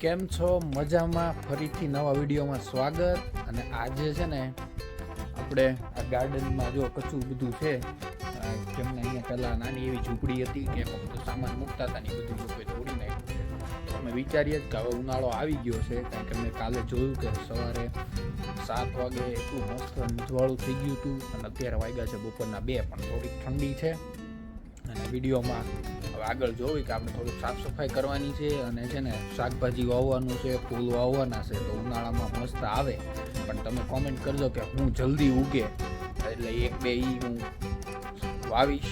કેમ છો? મજામાં. ફરીથી નવા વિડીયોમાં સ્વાગત. અને આજે છે ને, આપણે આ ગાર્ડનમાં જો કચું બધું છે જેમને અહીંયા પહેલાં નાની એવી ઝૂંપડી હતી કે બધું સામાન મૂકતા હતા ને બધું લોકોએ તોડી નાખ્યું. અમે વિચારીએ જ કે હવે ઉનાળો આવી ગયો છે, કારણ કે મેં કાલે જોયું કે સવારે સાત વાગે એટલું મસ્ત અંજવાળું થઈ ગયું હતું. અને અત્યારે વાગ્યા છે બપોરના બે, પણ થોડીક ઠંડી છે. અને વિડીયોમાં આગળ જોવી કે આપણે થોડુંક સાફ સફાઈ કરવાની છે અને છે ને શાકભાજી વાવવાનું છે, ફૂલ વાવવાના છે તો ઉનાળામાં મસ્ત આવે. પણ તમે કોમેન્ટ કરજો કે હું જલ્દી ઉગે. એટલે એક, બે ઈ હું વાવીશ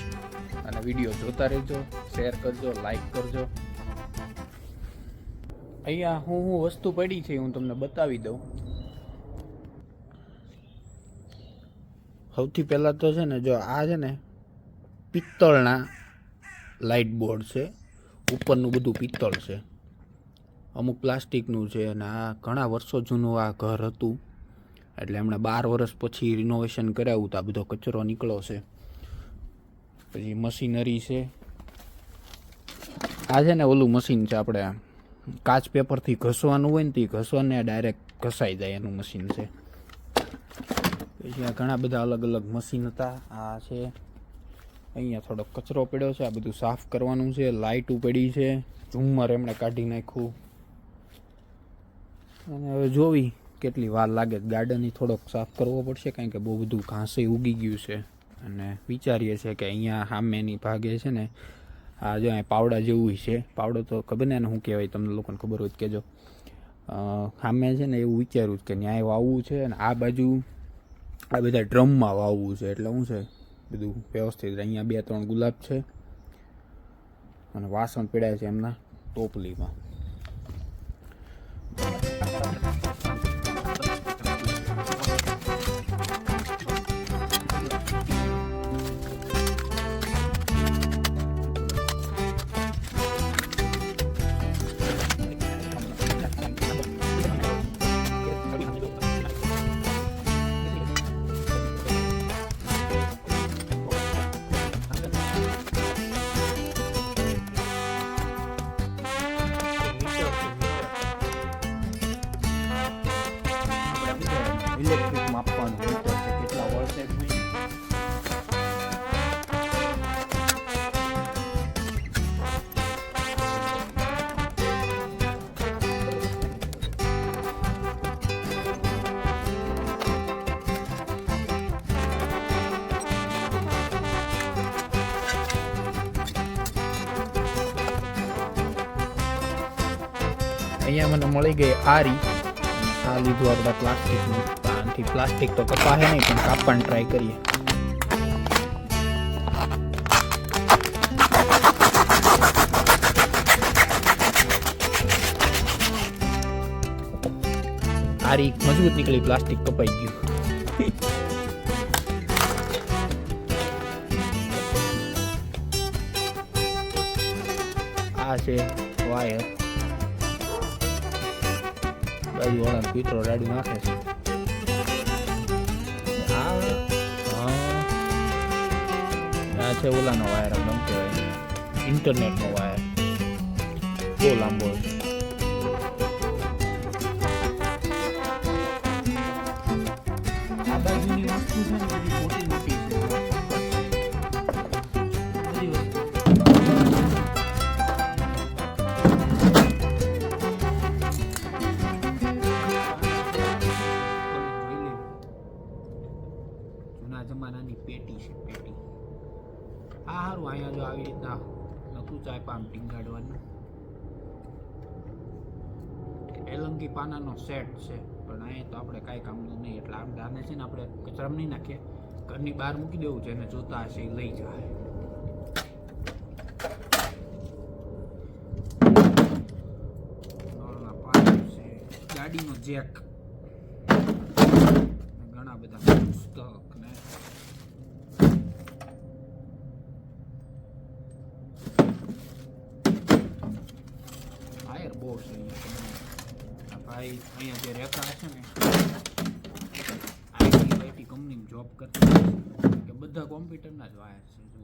અને વીડિયો જોતા રહેજો શેર કરજો લાઈક કરજો. અહીંયા હું હું વસ્તુ પડી છે હું તમને બતાવી દઉં. સૌથી પહેલાં તો છે ને જો આ છે ને પિત્તળના લાઇટ બોર્ડ છે, ઉપરનું બધું પિત્તળ છે. અમુક પ્લાસ્ટિકનું છે અને આ ઘણા વર્ષો જૂનું આ ઘર હતું. એટલે એમણે બાર વર્ષ પછી રિનોવેશન કરાવ્યું તો આ બધો કચરો નીકળ્યો છે. પછી મશીનરી છે. આ છે ને ઓલું મશીન છે આપણે કાચ પેપરથી ઘસવાનું હોય ને તે ઘસવાને ડાયરેક્ટ ઘસાઈ જાય એનું મશીન છે. પછી આ ઘણા બધા અલગ અલગ મશીન હતા. આ છે અહીંયા થોડો કચરો પડ્યો છે, આ બધું સાફ કરવાનું છે લાઇટ પડી છે, ઝુમ્મર એમણે કાઢી નાખ્યું. અને હવે જોવી કેટલી વાર લાગે ગાર્ડનની થોડોક સાફ કરવો પડશે, કારણ કે બહુ બધું ઘાસે ઉગી ગયું છે. અને વિચારીએ છીએ કે અહીંયા સામેની ભાગે છે ને, આ જો અહીંયા પાવડા જેવું છે, પાવડો તો ખબર ને શું કહેવાય, તમને લોકોને ખબર હોય કહેજો. સામે છે ને એવું વિચાર્યું કે ન્યાય વાવવું છે, અને આ બાજુ આ બધા ડ્રમમાં વાવવું છે, એટલે શું છે? બધું વ્યવસ્થિત. અહીંયા બે ત્રણ ગુલાબ છે. અને વાસણ પીડાય છે એમના ટોપલીમાં. માપવાનું મીટર છે કેટલા વોલ્ટેજ અહીંયા મને મળી ગઈ આરી આ લીધું આપણે પ્લાસ્ટિકનું આનાથી પ્લાસ્ટિક તો કપાશે નહીં, પણ કાપવાનું ટ્રાય કરીએ. આરી મજબૂત નીકળી પ્લાસ્ટિક કપાઈ ગયું. આ છે વાયર. બાજુ વાળા પીતરો રાડું નાખે છે. આ છે ઓલાનો વાયર આમ કહેવાય? ઇન્ટરનેટનો વાયર બહુ લાંબો છે. નતું ચાય પામ ટીંગાડવાનું એલંગી પાનાનો સેટ છે, પણ અહીંયા તો આપણે કાંઈ કામનું નહીં. એટલે આમ આને છે ને આપણે કચરામાં નહીં નાખીએ. ઘરની બહાર મૂકી દેવું છે અને જોતા હશે એ લઈ જાય. ગાડીનો જેક. ઘણા બધા પુસ્તક ને બહુ છે આ ભાઈ અહીંયા જે રહેતા હશે ને આઈટી કંપનીમાં જોબ કરતા કે બધા કોમ્પ્યુટરના જ વાયર છે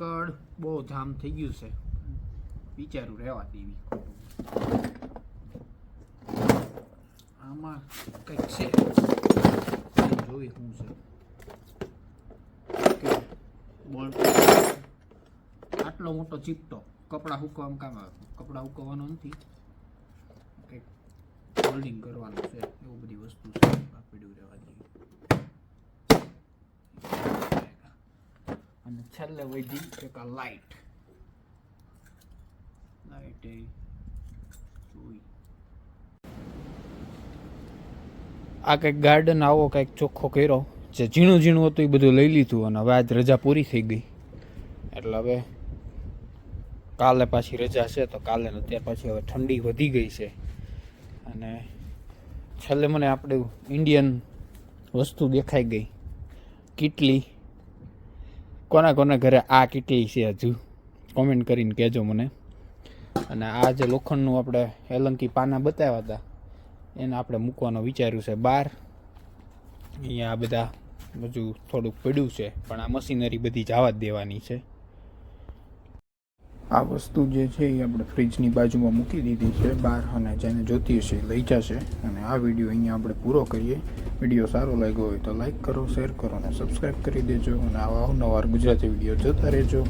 જો પકડ બહુ જામ થઈ ગયું છે. વિચારું રહેવા દેવી. આમાં કંઈક છે. જોઈ શું છે. આટલો મોટો ચીપટો. કપડાં હુકવામાં કામ આવે. કપડાં હુકવવાનો નથી. કંઈક હોલ્ડિંગ કરવાનું છે. એવું બધી વસ્તુ છે. આ રહેવા દઈએ અને છેલ્લે વધી એક આ લાઈટ એ આ કંઈક ગાર્ડન આવો કંઈક ચોખ્ખો કર્યો, જે ઝીણું ઝીણું હતું એ બધું લઈ લીધું અને હવે આજ રજા પૂરી થઈ ગઈ. એટલે હવે કાલે પાછી રજા છે તો કાલે ને પાછી હવે ઠંડી વધી ગઈ છે. અને છેલ્લે મને આપણે ઇન્ડિયન વસ્તુ દેખાઈ ગઈ. કીટલી કોના કોના ઘરે આ કેટલી છે હજુ? કોમેન્ટ કરીને કહેજો મને. અને આ જે લોખંડનું આપણે એલંકી પાના બતાવ્યા હતા, એને આપણે મૂકવાનું વિચાર્યું છે બહાર. અહીંયા આ બધા હજુ થોડુંક પડ્યું છે, પણ આ મશીનરી બધી જવા જ દેવાની છે. આ વસ્તુ જે છે એ આપણે ફ્રિજની બાજુમાં મૂકી દીધી છે, બહાર અને જેને જોતી હશે એ લઈ જશે. અને આ વીડિયો અહીંયા આપણે પૂરો કરીએ. વીડિયો સારો લાગ્યો હોય તો લાઈક કરો, શેર કરો અને સબસ્ક્રાઈબ કરી દેજો. અને આવા અવનવાર ગુજરાતી વીડિયો જોતા રહેજો.